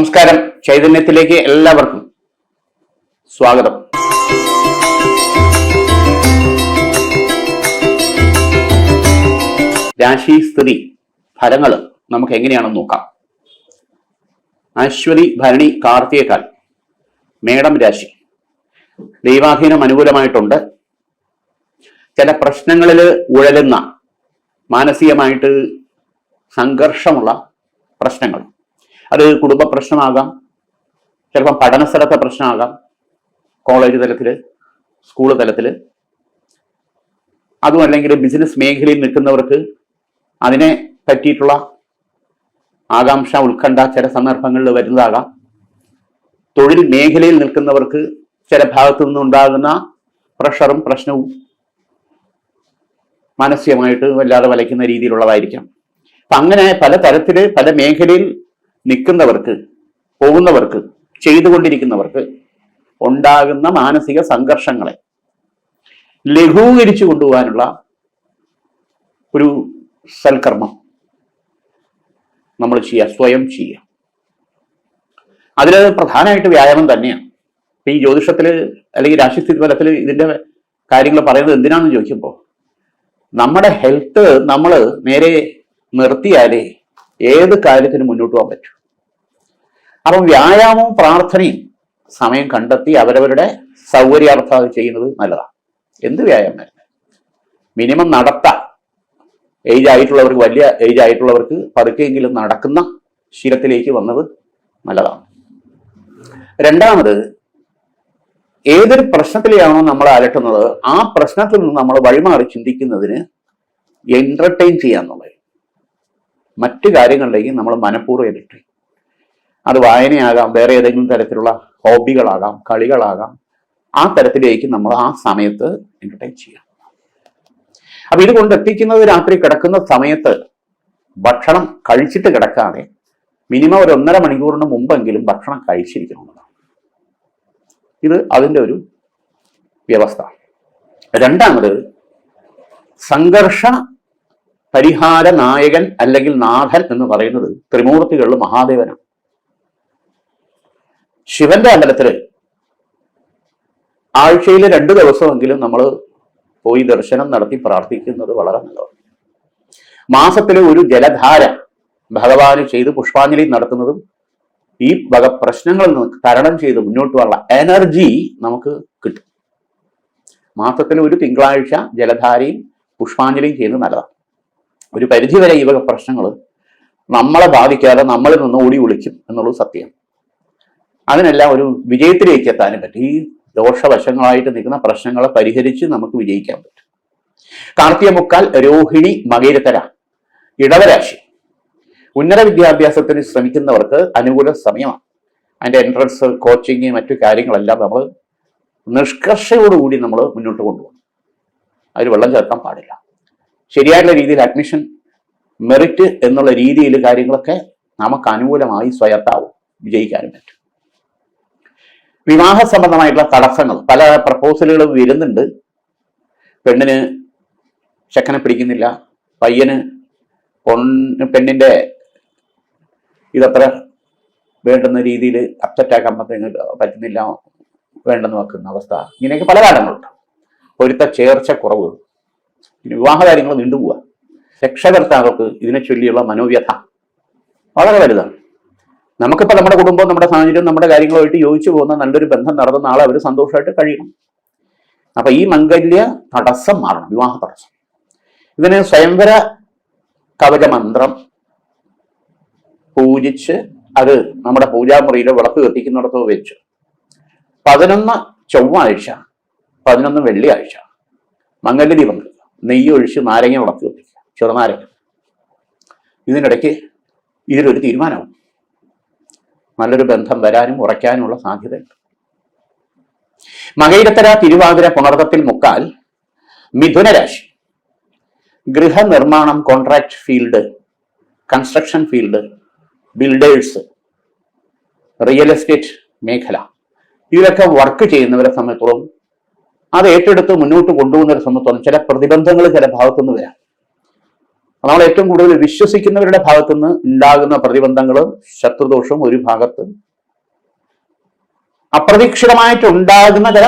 നമസ്കാരം. ചൈതന്യത്തിലേക്ക് എല്ലാവർക്കും സ്വാഗതം. രാശി സ്ഥിതി ഫലങ്ങൾ നമുക്ക് എങ്ങനെയാണെന്ന് നോക്കാം. അശ്വതി ഭരണി കാർത്തികക്കാൽ മേടം രാശി. ദൈവാധീനം അനുകൂലമായിട്ടുണ്ട്. ചില പ്രശ്നങ്ങളിൽ ഉഴലുന്ന മാനസികമായിട്ട് സംഘർഷമുള്ള പ്രശ്നങ്ങൾ. അത് കുടുംബ പ്രശ്നമാകാം. ചിലപ്പം പഠന സ്ഥലത്തെ പ്രശ്നമാകാം. കോളേജ് തലത്തിൽ സ്കൂൾ തലത്തിൽ അതുമല്ലെങ്കിൽ ബിസിനസ് മേഖലയിൽ നിൽക്കുന്നവർക്ക് അതിനെ പറ്റിയിട്ടുള്ള ആകാംക്ഷ ഉത്കണ്ഠ ചില സന്ദർഭങ്ങളിൽ വരുന്നതാകാം. തൊഴിൽ മേഖലയിൽ നിൽക്കുന്നവർക്ക് ചില ഭാഗത്തു നിന്നുണ്ടാകുന്ന പ്രഷറും പ്രശ്നവും മാനസികമായിട്ട് വല്ലാതെ വലയ്ക്കുന്ന രീതിയിലുള്ളതായിരിക്കാം. അപ്പൊ അങ്ങനെ പല തരത്തിൽ പല മേഖലയിൽ നിൽക്കുന്നവർക്ക് പോകുന്നവർക്ക് ചെയ്തുകൊണ്ടിരിക്കുന്നവർക്ക് ഉണ്ടാകുന്ന മാനസിക സംഘർഷങ്ങളെ ലഘൂകരിച്ചു കൊണ്ടുപോകാനുള്ള ഒരു സൽക്കർമ്മം നമ്മൾ ചെയ്യുക സ്വയം ചെയ്യുക. അതിൽ പ്രധാനമായിട്ട് വ്യായാമം തന്നെയാണ്. ഇപ്പം ഈ ജ്യോതിഷത്തിൽ അല്ലെങ്കിൽ രാശിസ്ഥിതി ഫലത്തിൽ ഇതിന്റെ കാര്യങ്ങൾ പറയുന്നത് എന്തിനാണെന്ന് ചോദിക്കുമ്പോൾ നമ്മുടെ ഹെൽത്ത് നമ്മൾ നേരെ നിർത്തിയാലേ ഏത് കാര്യത്തിനും മുന്നോട്ട് പോകാൻ പറ്റും. അപ്പം വ്യായാമവും പ്രാർത്ഥനയും സമയം കണ്ടെത്തി അവരവരുടെ സൗകര്യാർത്ഥം ചെയ്യുന്നത് നല്ലതാണ്. എന്ത് വ്യായാമം മിനിമം നടത്താം ഏജ് ആയിട്ടുള്ളവർക്ക് വലിയ ഏജ് ആയിട്ടുള്ളവർക്ക് പതുക്കെങ്കിലും നടക്കുന്ന ശീലത്തിലേക്ക് വന്നത് നല്ലതാണ്. രണ്ടാമത് ഏതൊരു പ്രശ്നത്തിലെയാണോ നമ്മൾ അലട്ടുന്നത് ആ പ്രശ്നത്തിൽ നിന്ന് നമ്മൾ വഴിമാറി ചിന്തിക്കുന്നതിന് എന്റർടൈൻ ചെയ്യാന്നുള്ളത് മറ്റു കാര്യങ്ങളിലേക്ക് നമ്മൾ മനഃപൂർവം എതിർട്ട് അത് വായനയാകാം വേറെ ഏതെങ്കിലും തരത്തിലുള്ള ഹോബികളാകാം കളികളാകാം. ആ തരത്തിലേക്ക് നമ്മൾ ആ സമയത്ത് എന്റർടൈൻ ചെയ്യാം. അപ്പൊ ഇത് കൊണ്ട് എത്തിക്കുന്നത് രാത്രി കിടക്കുന്ന സമയത്ത് ഭക്ഷണം കഴിച്ചിട്ട് കിടക്കാതെ മിനിമം ഒരു ഒന്നര മണിക്കൂറിന് മുമ്പെങ്കിലും ഭക്ഷണം കഴിച്ചിരിക്കണമെന്നതാണ് ഇത് അതിന്റെ ഒരു വ്യവസ്ഥ. രണ്ടാമത് സംഘർഷ പരിഹാര നായകൻ അല്ലെങ്കിൽ നാഥൻ എന്ന് പറയുന്നത് ത്രിമൂർത്തികളിൽ മഹാദേവനാണ്. ശിവന്റെ അമ്പലത്തിൽ ആഴ്ചയിൽ രണ്ടു ദിവസമെങ്കിലും നമ്മൾ പോയി ദർശനം നടത്തി പ്രാർത്ഥിക്കുന്നത് വളരെ നല്ലതാണ്. മാസത്തിലെ ഒരു ജലധാര ഭഗവാന് ചെയ്ത് പുഷ്പാഞ്ജലി നടത്തുന്നതും ഈ വക പ്രശ്നങ്ങളിൽ നിന്ന് തരണം ചെയ്ത് മുന്നോട്ട് പോകാനുള്ള എനർജി നമുക്ക് കിട്ടും. മാസത്തിലെ ഒരു തിങ്കളാഴ്ച ജലധാരയും പുഷ്പാഞ്ജലിയും ചെയ്യുന്നത് നല്ലതാണ്. ഒരു പരിധിവരെ ഈ വക പ്രശ്നങ്ങൾ നമ്മളെ ബാധിക്കാതെ നമ്മളിൽ നിന്ന് ഓടി ഒളിക്കും എന്നുള്ളത് സത്യം. അതിനെല്ലാം ഒരു വിജയത്തിലേക്ക് എത്താനും പറ്റും. ഈ ദോഷവശങ്ങളായിട്ട് നിൽക്കുന്ന പ്രശ്നങ്ങളെ പരിഹരിച്ച് നമുക്ക് വിജയിക്കാൻ പറ്റും. കാർത്തിക മുക്കാൽ രോഹിണി മകേരത്തര ഇടവരാശി. ഉന്നത വിദ്യാഭ്യാസത്തിന് ശ്രമിക്കുന്നവർക്ക് അനുകൂല സമയമാണ്. അതിന്റെ എൻട്രൻസ് കോച്ചിങ് മറ്റു കാര്യങ്ങളെല്ലാം നമ്മൾ നിഷ്കർഷയോടുകൂടി നമ്മൾ മുന്നോട്ട് കൊണ്ടുപോകണം. അതിൽ വെള്ളം ചേർക്കാൻ പാടില്ല. ശരിയായിട്ടുള്ള രീതിയിൽ അഡ്മിഷൻ മെറിറ്റ് എന്നുള്ള രീതിയിൽ കാര്യങ്ങളൊക്കെ നമുക്ക് അനുകൂലമായി സ്വയത്താവും വിജയിക്കാനും പറ്റും. വിവാഹ സംബന്ധമായിട്ടുള്ള തടസ്സങ്ങൾ പല പ്രപ്പോസലുകൾ വരുന്നുണ്ട്. പെണ്ണിന് ചെക്കനെ പിടിക്കുന്നില്ല പയ്യന് പൊണ്ണ് പെണ്ണിന്റെ ഇതത്ര വേണ്ടുന്ന രീതിയിൽ അപ്സെറ്റ് ആക്കാൻ പറ്റുന്ന പറ്റുന്നില്ല വേണ്ടെന്ന് വെക്കുന്ന അവസ്ഥ. ഇങ്ങനെയൊക്കെ പല കാരണങ്ങളുണ്ട്. പൊരുത്ത ചേർച്ച കുറവ്. പിന്നെ വിവാഹ കാര്യങ്ങൾ നീണ്ടുപോവുക രക്ഷകർത്താക്കൾക്ക് ഇതിനെ ചൊല്ലിയുള്ള മനോവ്യഥ വളരെ വലുതാണ്. നമുക്കിപ്പോൾ നമ്മുടെ കുടുംബം നമ്മുടെ സാഹചര്യം നമ്മുടെ കാര്യങ്ങളുമായിട്ട് യോജിച്ചു പോകുന്ന നല്ലൊരു ബന്ധം നടന്ന നാളെ അവർ സന്തോഷമായിട്ട് കഴിയണം. അപ്പൊ ഈ മംഗല്യ തടസ്സം മാറണം വിവാഹ തടസ്സം. ഇതിനെ സ്വയംവര കവചമന്ത്രം പൂജിച്ച് അത് നമ്മുടെ പൂജാമുറിയിലോ വിളക്ക് കത്തിക്കുന്നിടത്തോ വെച്ച് പതിനൊന്ന് ചൊവ്വാഴ്ച പതിനൊന്ന് വെള്ളിയാഴ്ച മംഗല്യ ദീപം കത്തിക്കുക. നെയ്യ് ഒഴിച്ച് നാരങ്ങ വിളക്ക് വെപ്പിക്കുക. ചെറുനാരങ്ങ ഇതിനിടയ്ക്ക് ഇതിലൊരു തീരുമാനവും. നല്ലൊരു ബന്ധം വരാനും ഉറയ്ക്കാനുമുള്ള സാധ്യതയുണ്ട്. മകയിരത്തര തിരുവാതിര പുണർത്തത്തിൽ മുക്കാൽ മിഥുനരാശി. ഗൃഹനിർമ്മാണം contract field construction field builders real estate മേഖല. ഇതിലൊക്കെ വർക്ക് ചെയ്യുന്നവരെ സംബന്ധിച്ചോളം അത് ഏറ്റെടുത്ത് മുന്നോട്ട് കൊണ്ടുപോകുന്നവരെ സംബന്ധിച്ചോളം ചില പ്രതിബന്ധങ്ങൾ ചില ഭാഗത്തുനിന്ന് വരാം. നമ്മൾ ഏറ്റവും കൂടുതൽ വിശ്വസിക്കുന്നവരുടെ ഭാഗത്തുനിന്ന് ഉണ്ടാകുന്ന പ്രതിബന്ധങ്ങളും ശത്രുദോഷവും ഒരു ഭാഗത്ത്. അപ്രതീക്ഷിതമായിട്ട് ഉണ്ടാകുന്ന ചില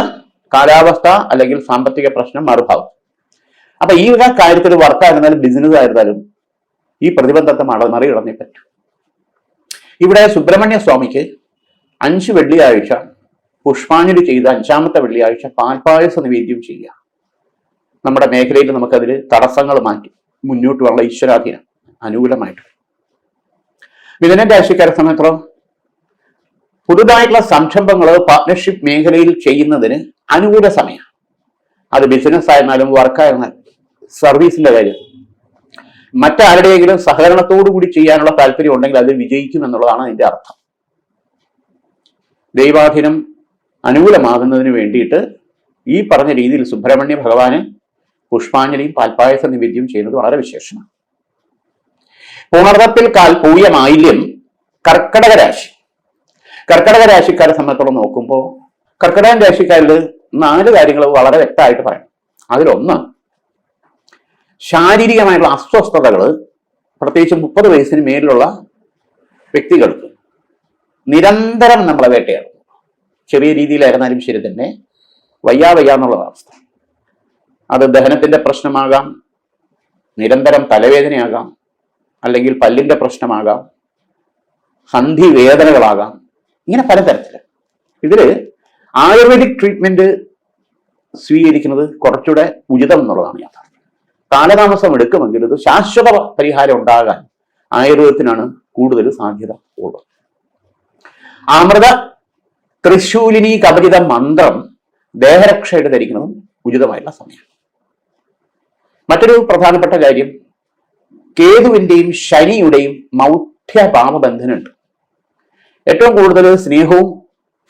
കാലാവസ്ഥ അല്ലെങ്കിൽ സാമ്പത്തിക പ്രശ്നം മറുഭാവം അപ്പൊ ഈ ഒരു കാര്യത്തിൽ വർക്കായിരുന്നാലും ബിസിനസ് ആയിരുന്നാലും ഈ പ്രതിബന്ധത്തെ മട മറികടന്നേ പറ്റും. ഇവിടെ സുബ്രഹ്മണ്യ സ്വാമിക്ക് അഞ്ച് വെള്ളിയാഴ്ച പുഷ്പാഞ്ജലി ചെയ്ത അഞ്ചാമത്തെ വെള്ളിയാഴ്ച പാൽപായസ നിവേദ്യം ചെയ്യുക. നമ്മുടെ മേഖലയിൽ നമുക്കതിൽ തടസ്സങ്ങൾ മാറ്റി മുന്നോട്ട് വള്ള ഈശ്വരാധീനം അനുകൂലമായിട്ട്. മിഥുന രാശിക്കാരെ സമയത്തോ പുതുതായിട്ടുള്ള സംരംഭങ്ങൾ പാർട്ട്ണർഷിപ്പ് മേഖലയിൽ ചെയ്യുന്നതിന് അനുകൂല സമയം. അത് ബിസിനസ് ആയിരുന്നാലും വർക്കായിരുന്നാലും സർവീസിന്റെ കാര്യം. മറ്റാരുടെയെങ്കിലും സഹകരണത്തോടു കൂടി ചെയ്യാനുള്ള താല്പര്യം ഉണ്ടെങ്കിൽ അത് വിജയിക്കും എന്നുള്ളതാണ് അതിന്റെ അർത്ഥം. ദൈവാധീനം അനുകൂലമാകുന്നതിന് വേണ്ടിയിട്ട് ഈ പറഞ്ഞ രീതിയിൽ സുബ്രഹ്മണ്യ ഭഗവാന് പുഷ്പാഞ്ജലിയും പാൽപ്പായസ നിവേദ്യം ചെയ്യുന്നത് വളരെ വിശേഷമാണ്. പുണർവത്തിൽ കാൽ പൂയ മാലിന്യം കർക്കടക രാശി. കർക്കടക രാശിക്കാരെ സംബന്ധിച്ചോളം നോക്കുമ്പോൾ കർക്കടകൻ രാശിക്കാരിൽ നാല് കാര്യങ്ങൾ വളരെ വ്യക്തമായിട്ട് പറയാം അതിലൊന്ന് ശാരീരികമായിട്ടുള്ള അസ്വസ്ഥതകൾ പ്രത്യേകിച്ച് മുപ്പത് വയസ്സിന് മേലുള്ള വ്യക്തികൾക്ക് നിരന്തരം നമ്മളെ വേട്ടയാടും. ചെറിയ രീതിയിലായിരുന്നാലും ശരി തന്നെ വയ്യാ വയ്യ എന്നുള്ള അവസ്ഥ. അത് ദഹനത്തിന്റെ പ്രശ്നമാകാം നിരന്തരം തലവേദനയാകാം അല്ലെങ്കിൽ പല്ലിന്റെ പ്രശ്നമാകാം സന്ധി വേദനകളാകാം ഇങ്ങനെ പലതരത്തിൽ. ഇതിൽ ആയുർവേദിക് ട്രീറ്റ്മെന്റ് സ്വീകരിക്കുന്നത് കുറച്ചുകൂടെ ഉചിതം എന്നുള്ളതാണ് യാഥാർത്ഥ്യം. കാലതാമസം എടുക്കുമെങ്കിൽ ഇത് ശാശ്വത പരിഹാരം ഉണ്ടാകാൻ ആയുർവേദത്തിനാണ് കൂടുതൽ സാധ്യത ഉള്ളത്. അമൃത തൃശൂലിനി കപരിത മന്ത്രം ദേഹരക്ഷയുടെ ധരിക്കുന്നതും ഉചിതമായിട്ടുള്ള സമയം. മറ്റൊരു പ്രധാനപ്പെട്ട കാര്യം കേതുവിന്റെയും ശനിയുടെയും മൗഢ്യപാപബന്ധനുണ്ട്. ഏറ്റവും കൂടുതൽ സ്നേഹവും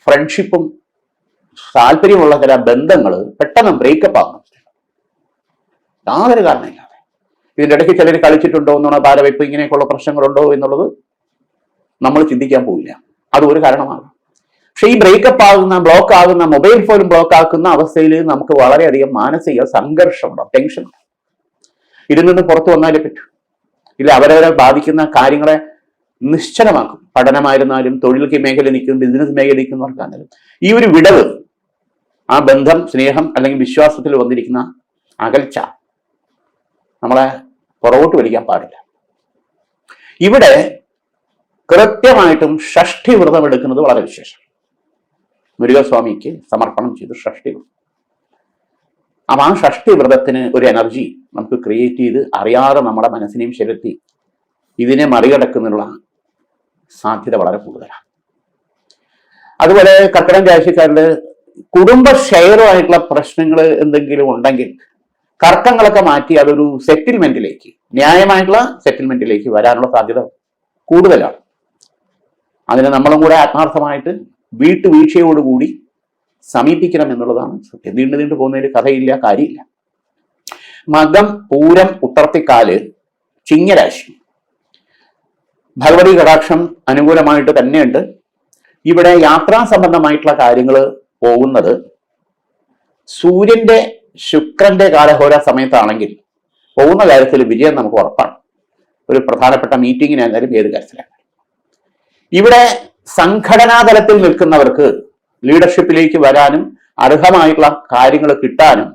ഫ്രണ്ട്ഷിപ്പും താല്പര്യമുള്ള ചില ബന്ധങ്ങൾ പെട്ടെന്ന് ബ്രേക്കപ്പ് ആകുന്നു യാതൊരു കാരണമില്ലാതെ ഇതിന്റെ ഇടയ്ക്ക് ചിലർ കളിച്ചിട്ടുണ്ടോ എന്നുള്ള താരവയ്പ് ഇങ്ങനെയൊക്കെയുള്ള പ്രശ്നങ്ങളുണ്ടോ എന്നുള്ളത് നമ്മൾ ചിന്തിക്കാൻ പോവില്ല. അത് ഒരു കാരണമാണ് പക്ഷെ ഈ ബ്രേക്കപ്പ് ആകുന്ന ബ്ലോക്ക് ആകുന്ന മൊബൈൽ ഫോൺ ബ്ലോക്ക് ആക്കുന്ന അവസ്ഥയിൽ നമുക്ക് വളരെയധികം മാനസിക സംഘർഷമുണ്ടാവും ടെൻഷൻ ഇതിൽ നിന്ന് പുറത്തു വന്നാലേ പറ്റൂ. ഇല്ല അവരവരെ ബാധിക്കുന്ന കാര്യങ്ങളെ നിശ്ചലമാക്കും. പഠനമായിരുന്നാലും തൊഴിൽ മേഖല നിൽക്കും ബിസിനസ് മേഖല നിൽക്കുന്നവർക്കാണെങ്കിലും ഈ ഒരു വിടവ് ആ ബന്ധം സ്നേഹം അല്ലെങ്കിൽ വിശ്വാസത്തിൽ വന്നിരിക്കുന്ന അകൽച്ച നമ്മളെ പുറകോട്ട് വലിക്കാൻ പാടില്ല. ഇവിടെ കൃത്യമായിട്ടും ഷഷ്ടി വ്രതം എടുക്കുന്നത് വളരെ വിശേഷം. മുരുകസ്വാമിക്ക് സമർപ്പണം ചെയ്തു ഷഷ്ടി. അപ്പൊ ആ ഷഷ്ടി വ്രതത്തിന് ഒരു എനർജി നമുക്ക് ക്രിയേറ്റ് ചെയ്ത് അറിയാതെ നമ്മുടെ മനസ്സിനെയും ശരത്തി ഇതിനെ മറികടക്കുന്നതിനുള്ള സാധ്യത വളരെ കൂടുതലാണ്. അതുപോലെ കർക്കിടം രാശിക്കാരുടെ കുടുംബ ഷെയറുമായിട്ടുള്ള പ്രശ്നങ്ങൾ എന്തെങ്കിലും ഉണ്ടെങ്കിൽ തർക്കങ്ങളൊക്കെ മാറ്റി അതൊരു സെറ്റിൽമെന്റിലേക്ക് ന്യായമായിട്ടുള്ള സെറ്റിൽമെന്റിലേക്ക് വരാനുള്ള സാധ്യത കൂടുതലാണ്. അതിന് നമ്മളും കൂടെ ആത്മാർത്ഥമായിട്ട് വീട്ടുവീഴ്ചയോടുകൂടി സമീപിക്കണം എന്നുള്ളതാണ് സത്യം. നീണ്ടു നീണ്ടു പോകുന്നതിൽ കഥയില്ല കാര്യമില്ല. മകം പൂരം ഉത്തർത്തിക്കാൽ ചിങ്ങരാശി. ഭഗവതി കടാക്ഷം അനുകൂലമായിട്ട് തന്നെയുണ്ട്. ഇവിടെ യാത്രാ സംബന്ധമായിട്ടുള്ള കാര്യങ്ങൾ പോകുന്നത് സൂര്യന്റെ ശുക്രന്റെ കാലഹോര സമയത്താണെങ്കിൽ പോകുന്ന കാര്യത്തിൽ വിജയം നമുക്ക് ഉറപ്പാണ്. ഒരു പ്രധാനപ്പെട്ട മീറ്റിങ്ങിനായിരുന്നാലും ഏത് കാര്യത്തിലാണ് ഇവിടെ സംഘടനാ തലത്തിൽ നിൽക്കുന്നവർക്ക് ലീഡർഷിപ്പിലേക്ക് വരാനും അർഹമായിട്ടുള്ള കാര്യങ്ങൾ കിട്ടാനും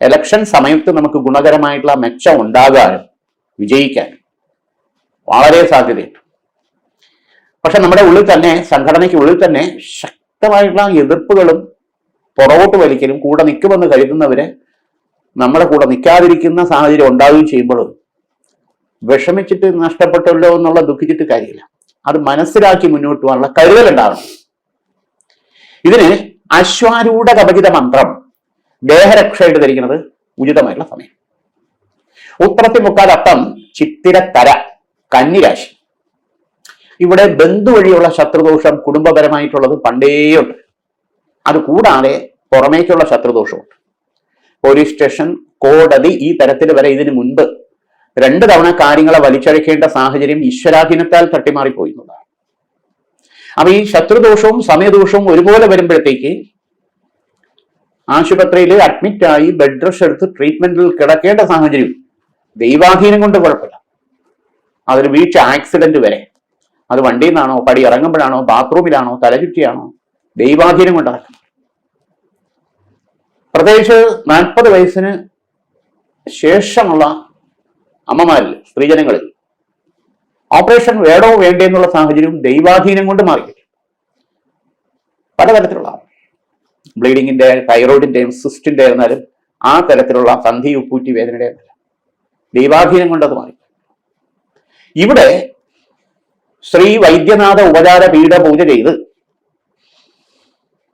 എലക്ഷൻ സമയത്ത് നമുക്ക് ഗുണകരമായിട്ടുള്ള മെച്ചം ഉണ്ടാകാനും വിജയിക്കാൻ വളരെ സാധ്യതയുണ്ട്. പക്ഷെ നമ്മുടെ ഉള്ളിൽ തന്നെ സംഘടനയ്ക്ക് ഉള്ളിൽ തന്നെ ശക്തമായിട്ടുള്ള എതിർപ്പുകളും പുറകോട്ട് വലിക്കലും കൂടെ നിൽക്കുമെന്ന് കരുതുന്നവരെ നമ്മുടെ കൂടെ നിൽക്കാതിരിക്കുന്ന സാഹചര്യം ഉണ്ടാവുകയും ചെയ്യുമ്പോഴും വിഷമിച്ചിട്ട് നഷ്ടപ്പെട്ടല്ലോ എന്നുള്ള ദുഃഖിച്ചിട്ട് കാര്യമില്ല. അത് മനസ്സിലാക്കി മുന്നോട്ട് പോകാനുള്ള കരുതലുണ്ടാവണം. ഇതിന് അശ്വാരൂഢ കപചിത മന്ത്രം ദേഹരക്ഷയായിട്ട് ധരിക്കുന്നത് ഉചിതമായിട്ടുള്ള സമയം. ഉത്തരത്തി മുക്കാലപ്പം ചിത്തിരത്തര കന്നിരാശി. ഇവിടെ ബന്ധു വഴിയുള്ള ശത്രുദോഷം കുടുംബപരമായിട്ടുള്ളത് പണ്ടേയുണ്ട് അത് കൂടാതെ പുറമേക്കുള്ള ശത്രുദോഷമുണ്ട്. പോലീസ് സ്റ്റേഷൻ കോടതി ഈ തരത്തിൽ വരെ ഇതിന് മുൻപ് രണ്ട് തവണ കാര്യങ്ങളെ വലിച്ചഴക്കേണ്ട സാഹചര്യം ഈശ്വരാധീനത്താൽ തട്ടിമാറിപ്പോയി എന്നുള്ളതാണ്. അപ്പൊ ഈ ശത്രുദോഷവും സമയദോഷവും ഒരുപോലെ വരുമ്പോഴത്തേക്ക് ആശുപത്രിയിൽ അഡ്മിറ്റായി ബെഡ് റെസ്റ്റ് എടുത്ത് ട്രീറ്റ്മെന്റിൽ കിടക്കേണ്ട സാഹചര്യം ദൈവാധീനം കൊണ്ട് കുഴപ്പമില്ല. അതിൽ വീഴ്ച ആക്സിഡന്റ് വരെ. അത് വണ്ടിയിൽ നിന്നാണോ പടി ഇറങ്ങുമ്പോഴാണോ ബാത്റൂമിലാണോ തലചുറ്റിയാണോ ദൈവാധീനം കൊണ്ട് നടക്കും പ്രത്യേകിച്ച് നാൽപ്പത് വയസ്സിന് ശേഷമുള്ള അമ്മമാരിൽ സ്ത്രീജനങ്ങളിൽ. ഓപ്പറേഷൻ വേണോ വേണ്ടേ എന്നുള്ള സാഹചര്യം ദൈവാധീനം കൊണ്ട് മാറി പലതരത്തിലുള്ള ബ്ലീഡിങ്ങിന്റെ തൈറോയിഡിന്റെയും സിസ്റ്റിന്റെ ആയിരുന്നാലും ആ തരത്തിലുള്ള സന്ധി ഉപ്പൂറ്റി വേദനയുടെ ദൈവാധീനം കൊണ്ടത് മാറി ഇവിടെ ശ്രീ വൈദ്യനാഥ ഉപചാര പീഠ പൂജ ചെയ്ത്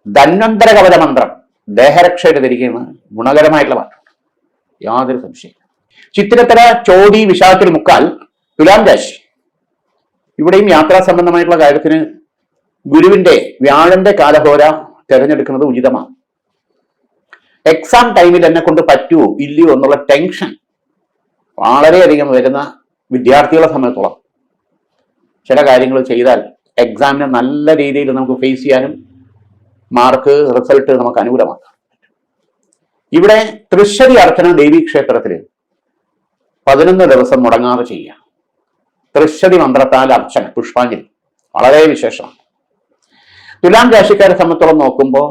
ധന്വന്തര കവച മന്ത്രം ദേഹരക്ഷയുടെ ധരിക്കുന്ന ഗുണകരമായിട്ടുള്ള മാറ്റം. യാതൊരു സംശയം ചിത്തിരത്തര ചോടി വിശാഖത്തിൽ മുക്കാൽ തുലാം രാശി. ഇവിടെയും യാത്രാ സംബന്ധമായിട്ടുള്ള കാര്യത്തിന് ഗുരുവിന്റെ വ്യാഴന്റെ കാലഹോര തിരഞ്ഞെടുക്കുന്നത് ഉചിതമാണ്. എക്സാം ടൈമിൽ എന്നെ കൊണ്ട് പറ്റുമോ ഇല്ലയോ എന്നുള്ള ടെൻഷൻ വളരെയധികം വരുന്ന വിദ്യാർത്ഥികളെ സംബന്ധിച്ചോളം ചില കാര്യങ്ങൾ ചെയ്താൽ എക്സാമിനെ നല്ല രീതിയിൽ നമുക്ക് ഫേസ് ചെയ്യാനും മാർക്ക് റിസൾട്ട് നമുക്ക് അനുകൂലമാക്കാം. ഇവിടെ തൃശ്ശരി അർച്ചന ദേവീ ക്ഷേത്രത്തിൽ പതിനൊന്ന് ദിവസം മുടങ്ങാതെ ചെയ്യുക. തൃശ്ശതി മന്ത്രത്താൽ അർച്ചന പുഷ്പാഞ്ജലി. വളരെ വിശേഷമാണ് തുലാം രാശിക്കാരെ സംബന്ധിച്ചോളം നോക്കുമ്പോൾ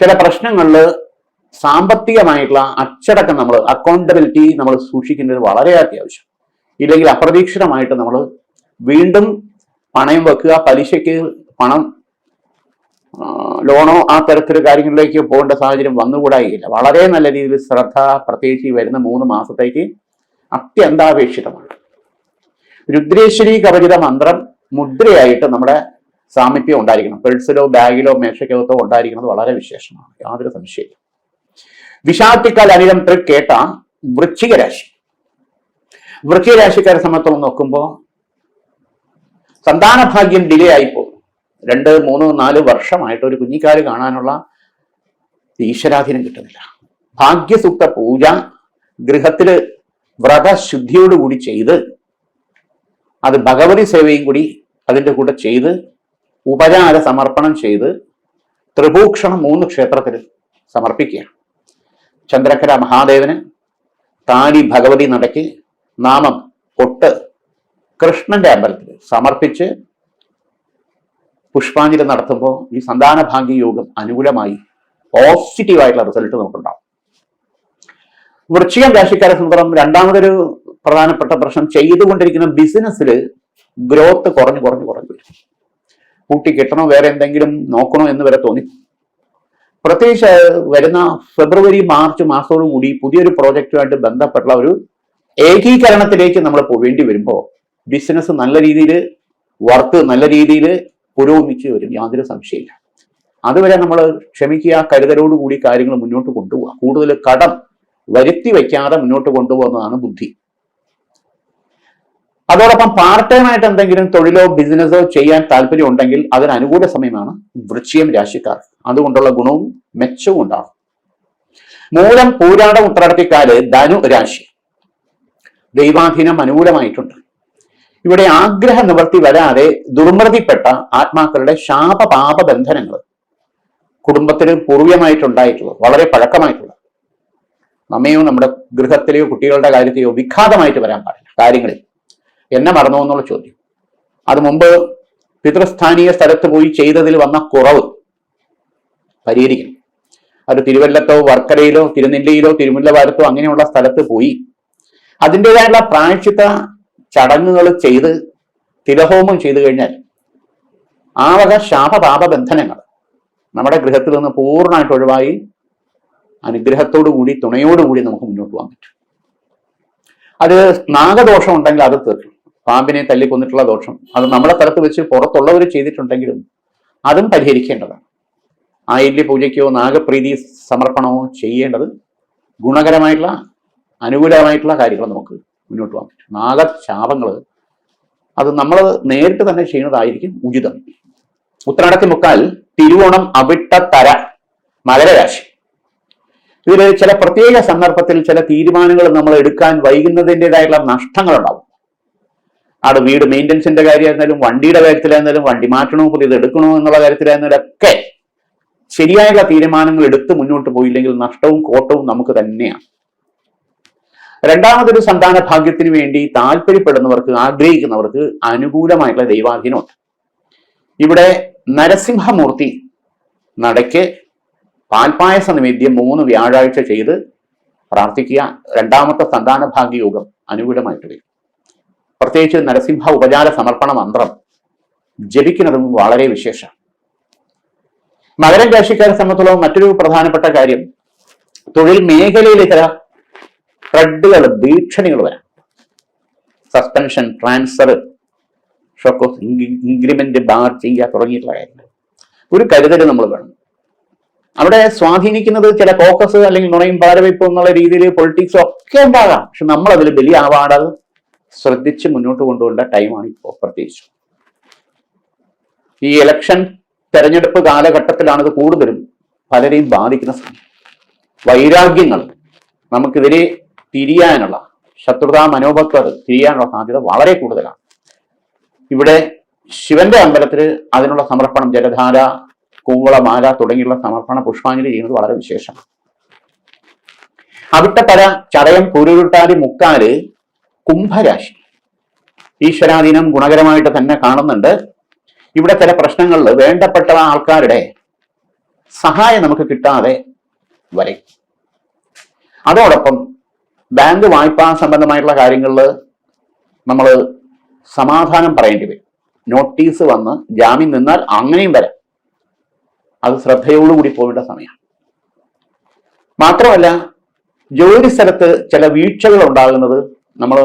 ചില പ്രശ്നങ്ങളിൽ സാമ്പത്തികമായിട്ടുള്ള അച്ചടക്കം നമ്മൾ അക്കൗണ്ടബിലിറ്റി നമ്മൾ സൂക്ഷിക്കുന്നത് വളരെ അത്യാവശ്യം. ഇല്ലെങ്കിൽ അപ്രതീക്ഷിതമായിട്ട് നമ്മൾ വീണ്ടും പണയം വെക്കുക പലിശയ്ക്ക് പണം ലോണോ ആ തരത്തിലുള്ള കാര്യങ്ങളിലേക്ക് പോകേണ്ട സാഹചര്യം വന്നുകൂടായില്ല. വളരെ നല്ല രീതിയിൽ ശ്രദ്ധ പ്രത്യേകിച്ച് വരുന്ന മൂന്ന് മാസത്തേക്ക് അത്യന്താപേക്ഷിതമാണ്. രുദ്രേശ്വരി കവചിത മന്ത്രം മുദ്രയായിട്ട് നമ്മുടെ സാമീപ്യം ഉണ്ടായിരിക്കണം. പേഴ്സിലോ ബാഗിലോ മേശയ്ക്കകത്തോ ഉണ്ടായിരിക്കുന്നത് വളരെ വിശേഷമാണ്. യാതൊരു സംശയമില്ല വിഷാത്തിക്കാൽ അനിലം തൃ കേട്ട വൃശ്ചിക രാശി വൃശ്ചിക രാശിക്കാരെ സംബന്ധിച്ചോളം നോക്കുമ്പോൾ സന്താന ഭാഗ്യം ഡിലേ ആയിപ്പോകും രണ്ട് മൂന്ന് നാല് വർഷമായിട്ട് ഒരു കുഞ്ഞിക്കാൽ കാണാനുള്ള ഈശ്വരാധീനം കിട്ടുന്നില്ല. ഭാഗ്യസൂക്ത പൂജ ഗൃഹത്തിൽ വ്രതശുദ്ധിയോടുകൂടി ചെയ്ത് അത് ഭഗവതി സേവയും കൂടി അതിന്റെ കൂടെ ചെയ്ത് ഉപചാര സമർപ്പണം ചെയ്ത് ത്രിഭൂക്ഷണം മൂന്ന് ക്ഷേത്രത്തിൽ സമർപ്പിക്കുക ചന്ദ്രക്കര മഹാദേവന് താടി ഭഗവതി നടക്കി നാമം പൊട്ട് കൃഷ്ണന്റെ അമ്പലത്തിൽ സമർപ്പിച്ച് പുഷ്പാഞ്ജലി നടത്തുമ്പോൾ ഈ സന്താന ഭാഗ്യ യോഗം അനുകൂലമായി പോസിറ്റീവായിട്ടുള്ള റിസൾട്ട് നമുക്കുണ്ടാവും. വൃശ്ചികം രാശിക്കാരെ സംബന്ധിച്ചിടത്തോളം രണ്ടാമതൊരു പ്രധാനപ്പെട്ട പ്രശ്നം ചെയ്തുകൊണ്ടിരിക്കുന്ന ബിസിനസ്സിൽ ഗ്രോത്ത് കുറഞ്ഞു കുറഞ്ഞു കുറഞ്ഞു വരും. കൂട്ടി കിട്ടണോ വേറെ എന്തെങ്കിലും നോക്കണോ എന്ന് വരെ തോന്നി. പ്രത്യേകിച്ച് വരുന്ന ഫെബ്രുവരി മാർച്ച് മാസത്തോടു കൂടി പുതിയൊരു പ്രോജക്റ്റുമായിട്ട് ബന്ധപ്പെട്ട ഒരു ഏകീകരണത്തിലേക്ക് നമ്മൾ പോവേണ്ടി വരുമ്പോൾ ബിസിനസ് നല്ല രീതിയിൽ വർക്ക് നല്ല രീതിയിൽ പുരോഗമിച്ച് വരും. യാതൊരു സംശയമില്ല അതുവരെ നമ്മൾ ക്ഷമിക്കുക കരുതലോടുകൂടി കാര്യങ്ങൾ മുന്നോട്ട് കൊണ്ടുപോകുക കൂടുതൽ കടം വരുത്തി വയ്ക്കാതെ മുന്നോട്ട് കൊണ്ടുപോകുന്നതാണ് ബുദ്ധി. അതോടൊപ്പം പാർട്ട് ടൈം ആയിട്ട് എന്തെങ്കിലും തൊഴിലോ ബിസിനസ്സോ ചെയ്യാൻ താല്പര്യം ഉണ്ടെങ്കിൽ അതിന് അനുകൂല സമയമാണ് വൃശ്ചികം രാശിക്കാർ. അതുകൊണ്ടുള്ള ഗുണവും മെച്ചവും ഉണ്ടാകും. മൂലം പൂരാട ഉത്രാടത്തിക്കാൽ ധനു രാശി. ദൈവാധീനം അനുകൂലമായിട്ടുണ്ട്. ഇവിടെ ആഗ്രഹ നിവർത്തി വരാതെ ദുർമൃതിപ്പെട്ട ആത്മാക്കളുടെ ശാപപാപ ബന്ധനങ്ങൾ കുടുംബത്തിന് പൂർവമായിട്ടുണ്ടായിട്ടുള്ളത് വളരെ പഴക്കമായിട്ടുള്ളത് നമ്മയോ നമ്മുടെ ഗൃഹത്തിലെയോ കുട്ടികളുടെ കാര്യത്തെയോ വിഘാതമായിട്ട് വരാൻ പാടില്ല. കാര്യങ്ങളിൽ എന്നെ മറന്നു എന്നുള്ള ചോദ്യം. അത് മുമ്പ് പിതൃസ്ഥാനീയ സ്ഥലത്ത് പോയി ചെയ്തതിൽ വന്ന കുറവ് പരിഹരിക്കണം. അത് തിരുവല്ലത്തോ വർക്കരയിലോ തിരുനെല്ലിയിലോ തിരുമുല്ലവാരത്തോ അങ്ങനെയുള്ള സ്ഥലത്ത് പോയി അതിന്റെതായുള്ള പ്രായച്ചിത്ത ചടങ്ങുകൾ ചെയ്ത് തിലഹോമം ചെയ്തു കഴിഞ്ഞാൽ ആ വക ശാപപാപ ബന്ധനങ്ങൾ നമ്മുടെ ഗൃഹത്തിൽ നിന്ന് പൂർണമായിട്ട് ഒഴിവായി അനുഗ്രഹത്തോടു കൂടി തുണയോടുകൂടി നമുക്ക് മുന്നോട്ട് പോകാൻ പറ്റും. അത് നാഗദോഷം ഉണ്ടെങ്കിൽ അത് തീർക്കും. പാമ്പിനെ തല്ലി കൊന്നിട്ടുള്ള ദോഷം. അത് നമ്മളെ സ്ഥലത്ത് വെച്ച് പുറത്തുള്ളവർ ചെയ്തിട്ടുണ്ടെങ്കിലും അതും പരിഹരിക്കേണ്ടതാണ്. ആയില്യ പൂജയ്ക്കോ നാഗപ്രീതി സമർപ്പണമോ ചെയ്യേണ്ടത് ഗുണകരമായിട്ടുള്ള അനുകൂലമായിട്ടുള്ള കാര്യങ്ങൾ നമുക്ക് മുന്നോട്ട് പോകാൻ പറ്റും. നാഗശാപങ്ങൾ അത് നമ്മൾ നേരിട്ട് തന്നെ ചെയ്യുന്നതായിരിക്കും ഉചിതം. ഉത്തരാടത്തി മുക്കാൽ തിരുവോണം അവിട്ട തര മകരരാശി. ഇതിൽ ചില പ്രത്യേക സന്ദർഭത്തിൽ ചില തീരുമാനങ്ങൾ നമ്മൾ എടുക്കാൻ വൈകുന്നതിന്റെതായിട്ടുള്ള നഷ്ടങ്ങൾ ഉണ്ടാവും അവിടെ വീട് മെയിന്റനൻസിന്റെ കാര്യമായിരുന്നാലും വണ്ടിയുടെ കാര്യത്തിലായിരുന്നാലും വണ്ടി മാറ്റണോ പുതിയത് എടുക്കണോ എന്നുള്ള കാര്യത്തിലായിരുന്നാലും ഒക്കെ ശരിയായുള്ള തീരുമാനങ്ങൾ എടുത്ത് മുന്നോട്ട് പോയില്ലെങ്കിൽ നഷ്ടവും കോട്ടവും നമുക്ക് തന്നെയാണ്. രണ്ടാമതൊരു സന്താന ഭാഗ്യത്തിന് വേണ്ടി താല്പര്യപ്പെടുന്നവർക്ക് ആഗ്രഹിക്കുന്നവർക്ക് അനുകൂലമായിട്ടുള്ള ദൈവാധീനമുണ്ട്. ഇവിടെ നരസിംഹമൂർത്തി നടയ്ക്ക് പാൽപായസ നിവേദ്യം മൂന്ന് വ്യാഴാഴ്ച ചെയ്ത് പ്രാർത്ഥിക്കുക. രണ്ടാമത്തെ സന്താന ഭാഗ്യയോഗം അനുകൂലമായിട്ട് വരും. പ്രത്യേകിച്ച് നരസിംഹ ഉപചാര സമർപ്പണ മന്ത്രം ജപിക്കുന്നതും വളരെ വിശേഷം. മകരം രാശിക്കാരെ സംബന്ധിച്ചോളം മറ്റൊരു പ്രധാനപ്പെട്ട കാര്യം തൊഴിൽ മേഖലയിൽ ചില ത്രെഡുകൾ ഭീഷണികൾ വരാം. Suspension transfer shock of increment bar ചെയ്യുക തുടങ്ങിയിട്ടുള്ള കാര്യങ്ങൾ. ഒരു കരുതൽ നമ്മൾ വേണം. അവിടെ സ്വാധീനിക്കുന്നത് ചില കോക്കസ് അല്ലെങ്കിൽ നുണയും പാരവയ്പും എന്നുള്ള രീതിയിൽ പൊളിറ്റിക്സും ഒക്കെ ഉണ്ടാകാം. പക്ഷെ നമ്മൾ അതിൽ ബലിയാവാടാതെ ശ്രദ്ധിച്ച് മുന്നോട്ട് കൊണ്ടുപോകേണ്ട ടൈമാണ് ഇപ്പോൾ പ്രത്യേകിച്ചു. ഈ ഇലക്ഷൻ തെരഞ്ഞെടുപ്പ് കാലഘട്ടത്തിലാണ് ഇത് കൂടുതലും പലരെയും ബാധിക്കുന്ന സമയം. വൈരാഗ്യങ്ങൾ നമുക്കെതിരെ തിരിയാനുള്ള ശത്രുതാ മനോഭക്തർ തിരിയാനുള്ള സാധ്യത വളരെ കൂടുതലാണ്. ഇവിടെ ശിവന്റെ അമ്പലത്തിൽ അതിനുള്ള സമർപ്പണം ജലധാര കൂവളമാല തുടങ്ങിയുള്ള സമർപ്പണ പുഷ്പാഞ്ജലി ചെയ്യുന്നത് വളരെ വിശേഷം. അവിട്ടപ്പര ചടയം പുരുരുട്ടാതി മുക്കാൽ കുംഭരാശി. ഈശ്വരാധീനം ഗുണകരമായിട്ട് തന്നെ കാണുന്നുണ്ട്. ഇവിടെ ചില പ്രശ്നങ്ങളിൽ വേണ്ടപ്പെട്ട ആൾക്കാരുടെ സഹായം നമുക്ക് കിട്ടാതെ വരെ. അതോടൊപ്പം ബാങ്ക് വായ്പാ സംബന്ധമായിട്ടുള്ള കാര്യങ്ങളിൽ നമ്മൾ സമാധാനം പറയേണ്ടി വരും. നോട്ടീസ് വന്ന് ജാമ്യം നിന്നാൽ അങ്ങനെയും വരാം. അത് ശ്രദ്ധയോടുകൂടി പോകേണ്ട സമയമാണ്. മാത്രമല്ല ജോലി സ്ഥലത്ത് ചില വീഴ്ചകൾ ഉണ്ടാകുന്നത് നമ്മൾ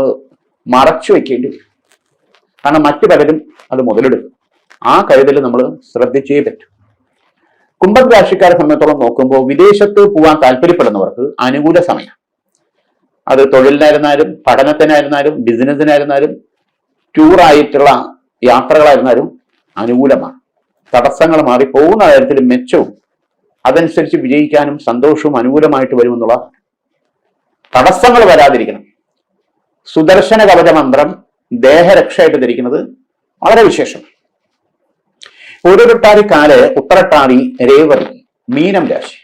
മറച്ചു വെക്കേണ്ടി വരും. കാരണം മറ്റു പലരും അത് മുതലെടുക്കും ആ കരുതൽ നമ്മൾ ശ്രദ്ധിച്ചേ പറ്റും. കുംഭം രാശിക്കാരെ സംബന്ധിച്ചോളം നോക്കുമ്പോൾ വിദേശത്ത് പോകാൻ താല്പര്യപ്പെടുന്നവർക്ക് അനുകൂല സമയം അത് തൊഴിലിനായിരുന്നാലും പഠനത്തിനായിരുന്നാലും ബിസിനസ്സിനായിരുന്നാലും ടൂറായിട്ടുള്ള യാത്രകളായിരുന്നാലും അനുകൂലമാണ്. തടസ്സങ്ങൾ മാറി പോകുന്ന കാര്യത്തിൽ മെച്ചവും അതനുസരിച്ച് വിജയിക്കാനും സന്തോഷവും അനുകൂലമായിട്ട് വരുമെന്നുള്ള തടസ്സങ്ങൾ വരാതിരിക്കണം. സുദർശന കവച മന്ത്രം ദേഹരക്ഷയായിട്ട് ധരിക്കുന്നത് വളരെ വിശേഷം. ഓരോരുട്ടാരി കാൽ ഉത്തരട്ടാതി രേവതി മീനം രാശി.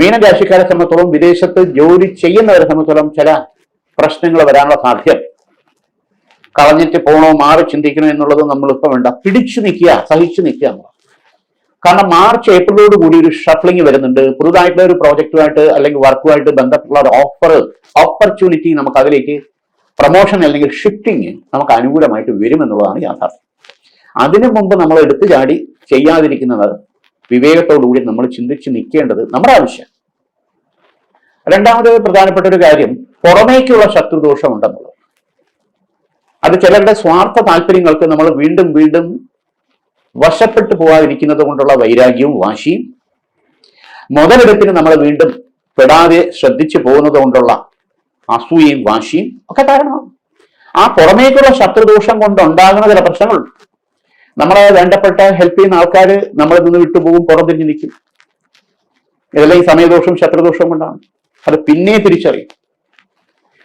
മീനം രാശിക്കാരെ സംബന്ധിച്ചോളം വിദേശത്ത് ജോലി ചെയ്യുന്നവരെ സംബന്ധിച്ചോളം ചില പ്രശ്നങ്ങൾ വരാനുള്ള സാധ്യത കളഞ്ഞിട്ട് പോകണോ മാറി ചിന്തിക്കണോ എന്നുള്ളത് നമ്മൾ ഇപ്പൊ വേണ്ട. പിടിച്ചു നിൽക്കുക സഹിച്ചു നിൽക്കുക കാരണം മാർച്ച് ഏപ്രിലോട് കൂടി ഒരു ഷഫ്ലിംഗ് വരുന്നുണ്ട്. പുതുതായിട്ടുള്ള ഒരു പ്രോജക്റ്റുമായിട്ട് അല്ലെങ്കിൽ വർക്കുമായിട്ട് ബന്ധപ്പെട്ടുള്ള ഒരു ഓഫർ ഓപ്പർച്യൂണിറ്റി നമുക്ക് അതിലേക്ക് പ്രൊമോഷൻ അല്ലെങ്കിൽ ഷിഫ്റ്റിംഗ് നമുക്ക് അനുകൂലമായിട്ട് വരുമെന്നുള്ളതാണ് യാഥാർത്ഥ്യം. അതിനു മുമ്പ് നമ്മൾ എടുത്തു ചാടി ചെയ്യാതിരിക്കുന്നത് വിവേകത്തോടുകൂടി നമ്മൾ ചിന്തിച്ച് നിൽക്കേണ്ടത് നമ്മുടെ ആവശ്യം. രണ്ടാമത് പ്രധാനപ്പെട്ട ഒരു കാര്യം പുറമേക്കുള്ള ശത്രുദോഷം ഉണ്ടെന്നുള്ളത് അത് ചിലരുടെ സ്വാർത്ഥ താല്പര്യങ്ങൾക്ക് നമ്മൾ വീണ്ടും വീണ്ടും വശപ്പെട്ടു പോകാതിരിക്കുന്നത് കൊണ്ടുള്ള വൈരാഗ്യവും വാശിയും. മുതലെടുപ്പിന് നമ്മൾ വീണ്ടും പെടാതെ ശ്രദ്ധിച്ചു പോകുന്നത് കൊണ്ടുള്ള അസൂയയും വാശിയും ഒക്കെ കാരണമാണ്. ആ പുറമേക്കുള്ള ശത്രുദോഷം കൊണ്ടുണ്ടാകുന്ന ചില പ്രശ്നങ്ങളുണ്ട്. നമ്മളെ വേണ്ടപ്പെട്ട ഹെൽപ്പ് ചെയ്യുന്ന ആൾക്കാർ നമ്മളിൽ നിന്ന് വിട്ടുപോകും പുറംതിരിഞ്ഞ് നിൽക്കും. ഇതെല്ലാം ഈ സമയദോഷവും ശത്രുദോഷവും കൊണ്ടാണ്. അത് പിന്നെ തിരിച്ചറിയും.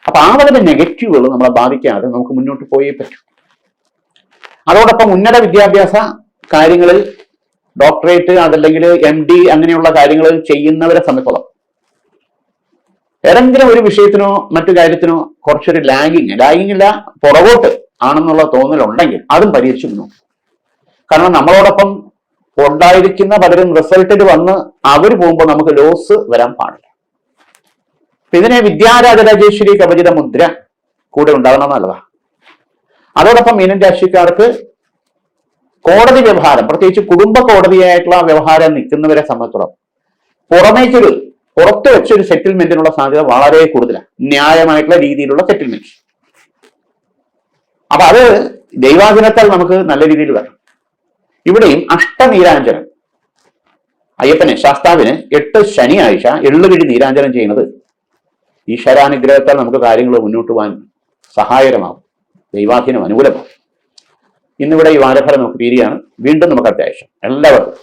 അപ്പൊ ആ വക നെഗറ്റീവുകൾ നമ്മളെ ബാധിക്കാതെ നമുക്ക് മുന്നോട്ട് പോയേ പറ്റൂ. അതോടൊപ്പം ഉന്നത വിദ്യാഭ്യാസ കാര്യങ്ങളിൽ ഡോക്ടറേറ്റ് അതല്ലെങ്കിൽ എം ഡി അങ്ങനെയുള്ള കാര്യങ്ങൾ ചെയ്യുന്നവരെ സംബന്ധിച്ചോളം ഏതെങ്കിലും ഒരു വിഷയത്തിനോ മറ്റു കാര്യത്തിനോ കുറച്ചൊരു ലാഗിങ് ലാഗിങ് ഇല്ല പുറകോട്ട് ആണെന്നുള്ള തോന്നലുണ്ടെങ്കിൽ അതും പരിഹരിച്ചു മുന്നോട്ട് കാരണം നമ്മളോടൊപ്പം ഉണ്ടായിരിക്കുന്ന പലരും റിസൾട്ടിൽ വന്ന് അവർ പോകുമ്പോൾ നമുക്ക് ലോസ് വരാൻ പാടില്ല. ഇതിനെ വിദ്യാരാജരാജേശ്വരി കവചിത മുദ്ര കൂടെ ഉണ്ടാകണം നല്ലതാ. അതോടൊപ്പം മീനൻ രാശിക്കാർക്ക് കോടതി വ്യവഹാരം പ്രത്യേകിച്ച് കുടുംബ കോടതിയായിട്ടുള്ള വ്യവഹാരം നിൽക്കുന്നവരെ സംബന്ധിച്ചിടത്തോളം പുറമേക്കൊരു പുറത്ത് വെച്ചൊരു സെറ്റിൽമെന്റിനുള്ള സാധ്യത വളരെ കൂടുതലാണ് ന്യായമായിട്ടുള്ള രീതിയിലുള്ള സെറ്റിൽമെന്റ്. അപ്പൊ അത് ദൈവാധീനത്താൽ നമുക്ക് നല്ല രീതിയിൽ വരണം. ഇവിടെയും അഷ്ടനീരാഞ്ജനം അയ്യപ്പനെ ശാസ്താവിന് എട്ട് ശനിയാഴ്ച എള്ളുകിഴി നീരാഞ്ജനം ചെയ്യുന്നത് ഈശ്വരാനുഗ്രഹത്താൽ നമുക്ക് കാര്യങ്ങൾ മുന്നോട്ട് പോകാൻ സഹായകരമാകും. ദൈവാധീനം അനുകൂലമാകും. ഇന്നിവിടെ ഈ വാരഫലം നമുക്ക് തീരുകയാണ്. വീണ്ടും നമുക്ക് അത്യാവശ്യം. എല്ലാവർക്കും